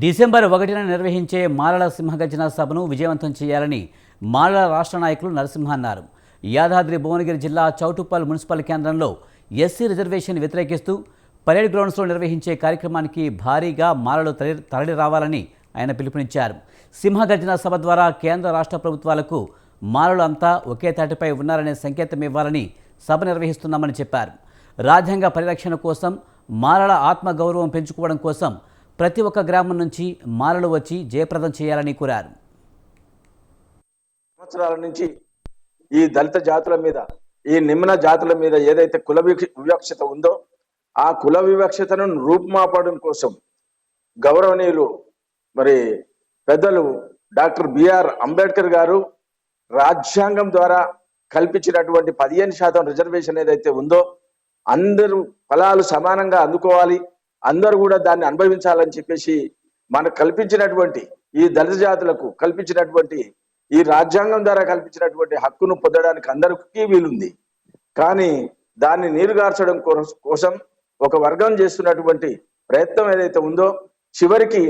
December ఒకటిన నిర్వహించే మాలల సింహగర్జన సభను విజయవంతం చేయాలని మాలల రాష్ట్ర నాయకులు నరసింహ అన్నారు. యాదాద్రి భువనగిరి జిల్లా చౌటుప్పల్ మున్సిపల్ కేంద్రంలో ఎస్సీ రిజర్వేషన్ వ్యతిరేకిస్తూ పరేడ్ గ్రౌండ్స్లో నిర్వహించే కార్యక్రమానికి భారీగా మాలలు తరలి తరలి రావాలని ఆయన పిలుపునిచ్చారు. సింహగర్జన సభ ద్వారా కేంద్ర రాష్ట్ర ప్రభుత్వాలకు మాలలు అంతా ఒకే తాటిపై ఉన్నారనే సంకేతం ఇవ్వాలని సభ నిర్వహిస్తున్నామని చెప్పారు. రాజ్యాంగ పరిరక్షణ కోసం మాలల ఆత్మగౌరవం పెంచుకోవడం కోసం ప్రతి ఒక్క గ్రామం నుంచి మాలలు వచ్చి జయప్రదం చేయాలని కోరారు. సంవత్సరాల నుంచి ఈ దళిత జాతుల మీద ఈ నిమ్న జాతుల మీద ఏదైతే కుల వివక్ష- వివక్షత ఉందో ఆ కుల వివక్షతను రూపుమాపడం కోసం గౌరవనీయులు మరి పెద్దలు డాక్టర్ బిఆర్ అంబేద్కర్ గారు రాజ్యాంగం ద్వారా కల్పించినటువంటి పదిహేను శాతం రిజర్వేషన్ ఏదైతే ఉందో అందరూ ఫలాలు సమానంగా అందుకోవాలి. అందరూ కూడా దాన్ని అనుభవించాలని చెప్పేసి మనకు కల్పించినటువంటి ఈ దళిత జాతులకు కల్పించినటువంటి ఈ రాజ్యాంగం ద్వారా కల్పించినటువంటి హక్కును పొందడానికి అందరికీ వీలుంది. కానీ దాన్ని నీరుగార్చడం కోసం ఒక వర్గం చేస్తున్నటువంటి ప్రయత్నం ఏదైతే ఉందో చివరికి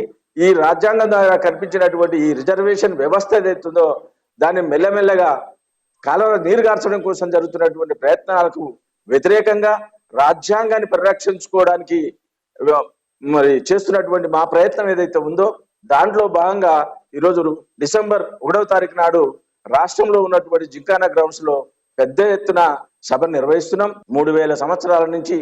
ఈ రాజ్యాంగం ద్వారా కల్పించినటువంటి ఈ రిజర్వేషన్ వ్యవస్థ ఏదైతే ఉందో దాన్ని మెల్లమెల్లగా కాలంలో నీరుగార్చడం కోసం జరుగుతున్నటువంటి ప్రయత్నాలకు వ్యతిరేకంగా రాజ్యాంగాన్ని పరిరక్షించుకోవడానికి మరి చేస్తున్నటువంటి మా ప్రయత్నం ఏదైతే ఉందో దాంట్లో భాగంగా ఈరోజు డిసెంబర్ ఒకటవ తారీఖు నాడు రాష్ట్రంలో ఉన్నటువంటి జింకానా గ్రౌండ్స్లో పెద్ద ఎత్తున సభ నిర్వహిస్తున్నాం. మూడు వేల సంవత్సరాల నుంచి